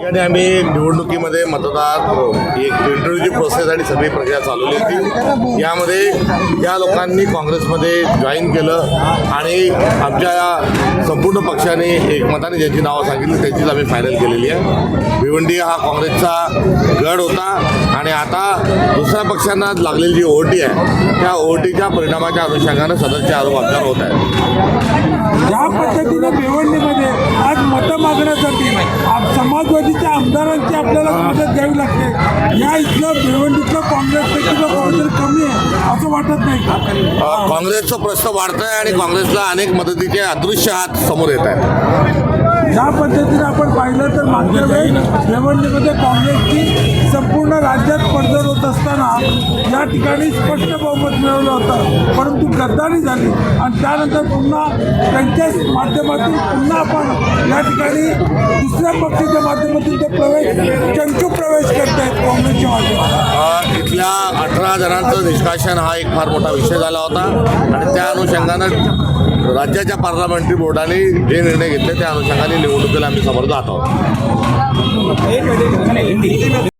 ठिकाणी आम्ही निवडणुकीमध्ये मतदार एक इंटरव्ह्यूची प्रोसेस आणि सगळी प्रक्रिया चालवली होती. यामध्ये ज्या लोकांनी काँग्रेसमध्ये जॉईन केलं आणि आमच्या या संपूर्ण पक्षाने एकमताने ज्यांची नावं सांगितली त्यांचीच आम्ही फायनल केलेली आहे. भिवंडी हा काँग्रेसचा गड होता आणि आता दुसऱ्या पक्षांना लागलेली जी ओटी आहे त्या ओटीच्या परिणामाच्या अनुषंगानं सदरचे आरोप आमच्यावर होत आहेत. ज्या पद्धतीने भिवंडीमध्ये आज मतं मागण्यासाठी समाजवादीच्या आमदारांची आपल्याला मदत घ्यावी लागते. या इथलं भिवंडीतलं काँग्रेसपैकी जो कोणतरी कमी आहे असं वाटत नाही काँग्रेसचा प्रश्न वाढतोय आणि काँग्रेसला अनेक मदतीचे अदृश्य हात समोर येत आहेत. ज्या पद्धतीने आपण पाहिलं तर मागच्या वेळेस निवडणुकीमध्ये काँग्रेसची संपूर्ण राज्यात पडझड होत असताना या ठिकाणी स्पष्ट बहुमत मिळवलं होतं. परंतु गद्दारी झाली. आणि त्यानंतर पुन्हा त्यांच्याच माध्यमातून पुन्हा आपण या ठिकाणी दुसऱ्या पक्षाच्या माध्यमातून ते प्रवेश चंचू अ, अठरा जणांचं निष्कासन हा एक फार मोठा विषय झाला होता. आणि त्या अनुषंगानं राज्याच्या पार्लमेंटरी बोर्डाने जे निर्णय घेतले त्या अनुषंगाने निवडणुकीला आम्ही समोर जात आहोत